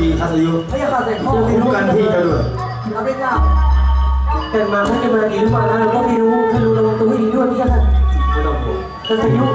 หญิงคัสยุไม่อยากาดแต่ข้อที่รู้กันที่เจ้าด้วยรับได้เจ้าแต่มาเขาจะมาดีหรือเปล่าเราต้องรู้ถ้ารู้ระวังตัวให้ดีด้วยพี่ค่ะไม่ต้องกลัวยุ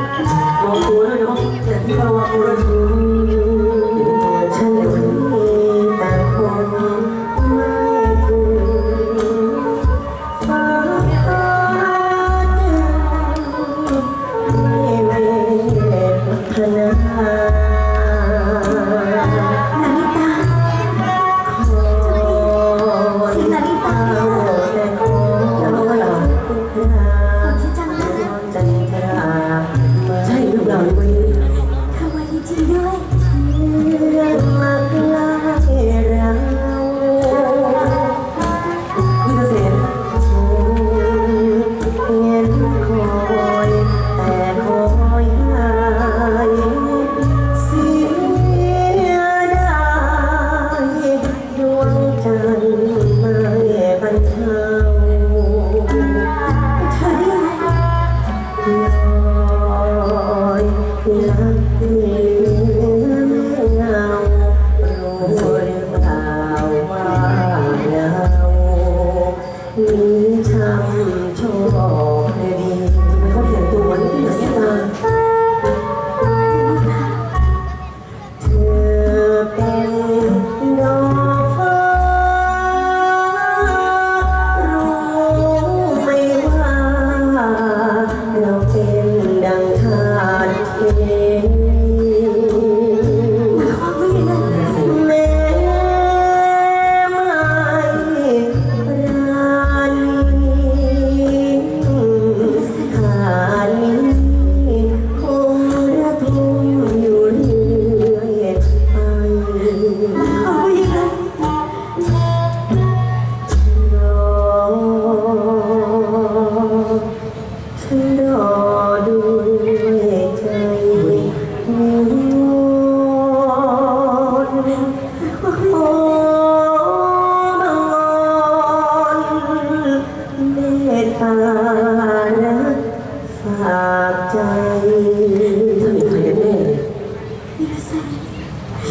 Mm-hmm.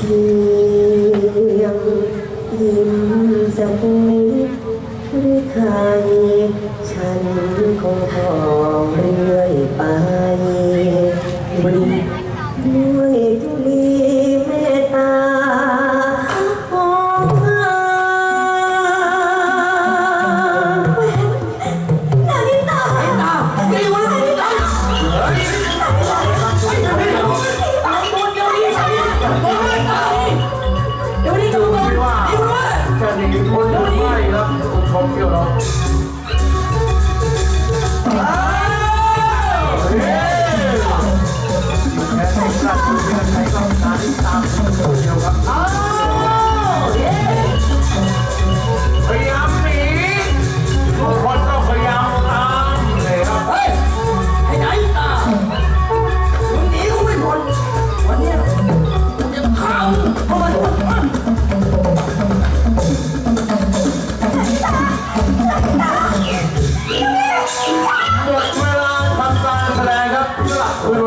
คียงยิ้มสักนิดหรือใครฉันคงทอเรื่อยไป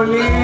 你。